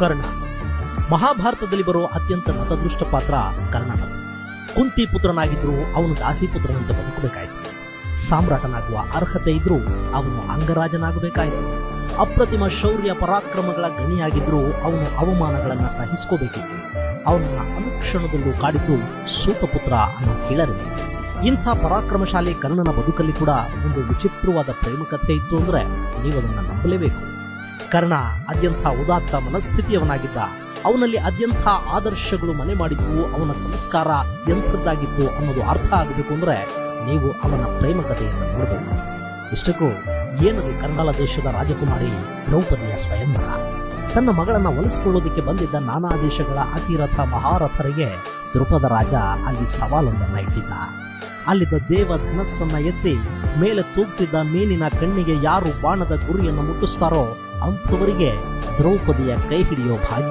ಕರ್ಣ. ಮಹಾಭಾರತದಲ್ಲಿ ಬರುವ ಅತ್ಯಂತ ನತದೃಷ್ಟ ಪಾತ್ರ ಕರ್ಣನ. ಕುಂತಿ ಪುತ್ರನಾಗಿದ್ರು ಅವನು ದಾಸಿ ಪುತ್ರನಂತೆ ಬದುಕಬೇಕಾಯಿತು. ಸಾಮ್ರಾಟನಾಗುವ ಅರ್ಹತೆ ಇದ್ರೂ ಅವನು ಅಂಗರಾಜನಾಗಬೇಕಾಯಿತು. ಅಪ್ರತಿಮ ಶೌರ್ಯ ಪರಾಕ್ರಮಗಳ ಗಣಿಯಾಗಿದ್ರೂ ಅವನು ಅವಮಾನಗಳನ್ನ ಸಹಿಸ್ಕೋಬೇಕಿತ್ತು. ಅವನನ್ನ ಅನುಕ್ಷಣದಲ್ಲೂ ಕಾಡಿದ್ದು ಸೂತಪುತ್ರ ಅನ್ನೋ ಕೀಳರಿಮೆ ಇಂಥ ಪರಾಕ್ರಮಶಾಲಿ ಕರ್ಣನ ಬದುಕಲ್ಲಿ ಕೂಡ ಒಂದು ವಿಚಿತ್ರವಾದ ಪ್ರೇಮ ಕಥೆ ಇತ್ತು ಅಂದರೆ ನೀವು ಅದನ್ನ ನಂಬಲೇಬೇಕು. ಕರ್ಣ ಅತ್ಯಂತ ಉದಾತ್ತ ಮನಸ್ಥಿತಿಯವನಾಗಿದ್ದ. ಅವನಲ್ಲಿ ಅತ್ಯಂತ ಆದರ್ಶಗಳು ಮನೆ ಮಾಡಿದ್ವು ಅವನ ಸಂಸ್ಕಾರ ಎಂಥದ್ದಾಗಿತ್ತು ಅನ್ನೋದು ಅರ್ಥ ಆಗಬೇಕು ಅಂದ್ರೆ ನೀವು ಅವನ ಪ್ರೇಮ ಕಥೆಯನ್ನು ನೋಡಬೇಕು. ಇಷ್ಟಕ್ಕೂ ಏನದು ಕನ್ನಡ ದೇಶದ ರಾಜಕುಮಾರಿ ದ್ರೌಪದಿಯ ಸ್ವಯಂವರ? ತನ್ನ ಮಗಳನ್ನ ಒಲಿಸಿಕೊಳ್ಳೋದಕ್ಕೆ ಬಂದಿದ್ದ ನಾನಾ ದೇಶಗಳ ಅತಿರಥ ಮಹಾರಥರಿಗೆ ದ್ರುಪದ ರಾಜ ಅಲ್ಲಿ ಸವಾಲೊಂದನ್ನ ಇಟ್ಟಿದ್ದ. ಅಲ್ಲಿದ್ದ ದೇವ ಧನಸ್ಸನ್ನ ಎತ್ತಿ ಮೇಲೆ ತೂಗ್ತಿದ್ದ ಮೀನಿನ ಕಣ್ಣಿಗೆ ಯಾರು ಬಾಣದ ಗುರಿಯನ್ನು ಮುಟ್ಟಿಸ್ತಾರೋ ಅಂಥವರಿಗೆ ದ್ರೌಪದಿಯ ಕೈ ಹಿಡಿಯೋ ಭಾಗ್ಯ